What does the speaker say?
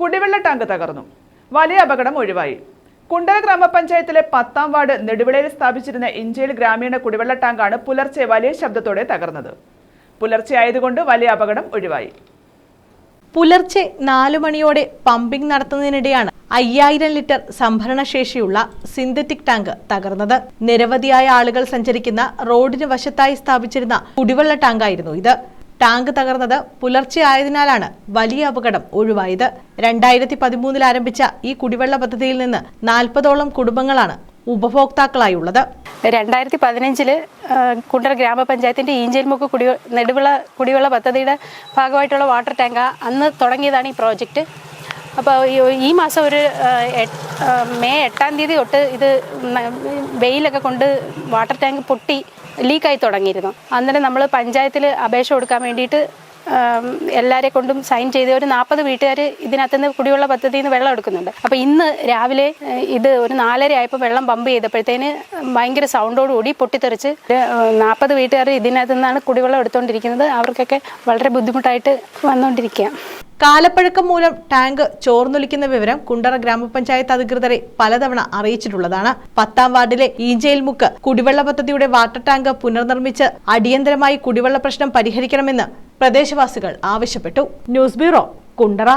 കുടിവെള്ള ടാങ്ക് തകർന്നു. വലിയ അപകടം ഒഴിവായി. കുണ്ടല ഗ്രാമപഞ്ചായത്തിലെ പത്താം വാർഡ് നെടുവിളയിൽ സ്ഥാപിച്ചിരുന്ന ഇഞ്ചയിൽ ഗ്രാമീണ കുടിവെള്ള ടാങ്കാണ് പുലർച്ചെ വലിയ ശബ്ദത്തോടെ തകർന്നത്. പുലർച്ചെ ആയതുകൊണ്ട് വലിയ അപകടം ഒഴിവായി. പുലർച്ചെ നാലു മണിയോടെ പമ്പിംഗ് നടത്തുന്നതിനിടെയാണ് അയ്യായിരം ലിറ്റർ സംഭരണശേഷിയുള്ള സിന്തറ്റിക് ടാങ്ക് തകർന്നത്. നിരവധിയായ ആളുകൾ സഞ്ചരിക്കുന്ന റോഡിന് വശത്തായി സ്ഥാപിച്ചിരുന്ന കുടിവെള്ള ടാങ്കായിരുന്നു ഇത്. ടാങ്ക് തകർന്നത് പുലർച്ചെ ആയതിനാലാണ് വലിയ അപകടം ഒഴിവായത്. രണ്ടായിരത്തി പതിമൂന്നിൽ ആരംഭിച്ച ഈ കുടിവെള്ള പദ്ധതിയിൽ നിന്ന് നാൽപ്പതോളം കുടുംബങ്ങളാണ് ഉപഭോക്താക്കളായുള്ളത്. രണ്ടായിരത്തി പതിനഞ്ചിൽ കുണ്ടർ ഗ്രാമപഞ്ചായത്തിന്റെ ഈഞ്ചേൽമുക്ക് കുടി നെടുവിള കുടിവെള്ള പദ്ധതിയുടെ ഭാഗമായിട്ടുള്ള വാട്ടർ ടാങ്ക് അന്ന് തുടങ്ങിയതാണ് ഈ പ്രോജക്റ്റ്. അപ്പോൾ ഈ മാസം ഒരു മെയ് എട്ടാം തീയതി തൊട്ട് ഇത് വെയിലൊക്കെ കൊണ്ട് വാട്ടർ ടാങ്ക് പൊട്ടി ലീക്കായി തുടങ്ങിയിരുന്നു. അന്നേരം നമ്മൾ പഞ്ചായത്തിൽ അപേക്ഷ കൊടുക്കാൻ വേണ്ടിയിട്ട് എല്ലാവരെ കൊണ്ടും സൈൻ ചെയ്ത് ഒരു നാൽപ്പത് വീട്ടുകാർ ഇതിനകത്ത് നിന്ന് കുടിവെള്ള പദ്ധതിയിൽ നിന്ന് വെള്ളം എടുക്കുന്നുണ്ട്. അപ്പോൾ ഇന്ന് രാവിലെ ഇത് ഒരു നാലര ആയപ്പോൾ വെള്ളം പമ്പ് ചെയ്തപ്പോഴത്തേന് ഭയങ്കര സൗണ്ടോടുകൂടി പൊട്ടിത്തെറിച്ച് നാൽപ്പത് വീട്ടുകാർ ഇതിനകത്തു നിന്നാണ് കുടിവെള്ളം എടുത്തുകൊണ്ടിരിക്കുന്നത് അവർക്കൊക്കെ വളരെ ബുദ്ധിമുട്ടായിട്ട് വന്നുകൊണ്ടിരിക്കുക കാലപ്പഴക്കം മൂലം ടാങ്ക് ചോർന്നൊലിക്കുന്ന വിവരം കുണ്ടറ ഗ്രാമപഞ്ചായത്ത് അധികൃതരെ പലതവണ അറിയിച്ചിട്ടുള്ളതാണ്. പത്താം വാർഡിലെ ഈഞ്ചയിൽ മുക്ക് കുടിവെള്ള പദ്ധതിയുടെ വാട്ടർ ടാങ്ക് പുനർനിർമ്മിച്ച് അടിയന്തരമായി കുടിവെള്ള പ്രശ്നം പരിഹരിക്കണമെന്ന് പ്രദേശവാസികൾ ആവശ്യപ്പെട്ടു. News bureau Kundara.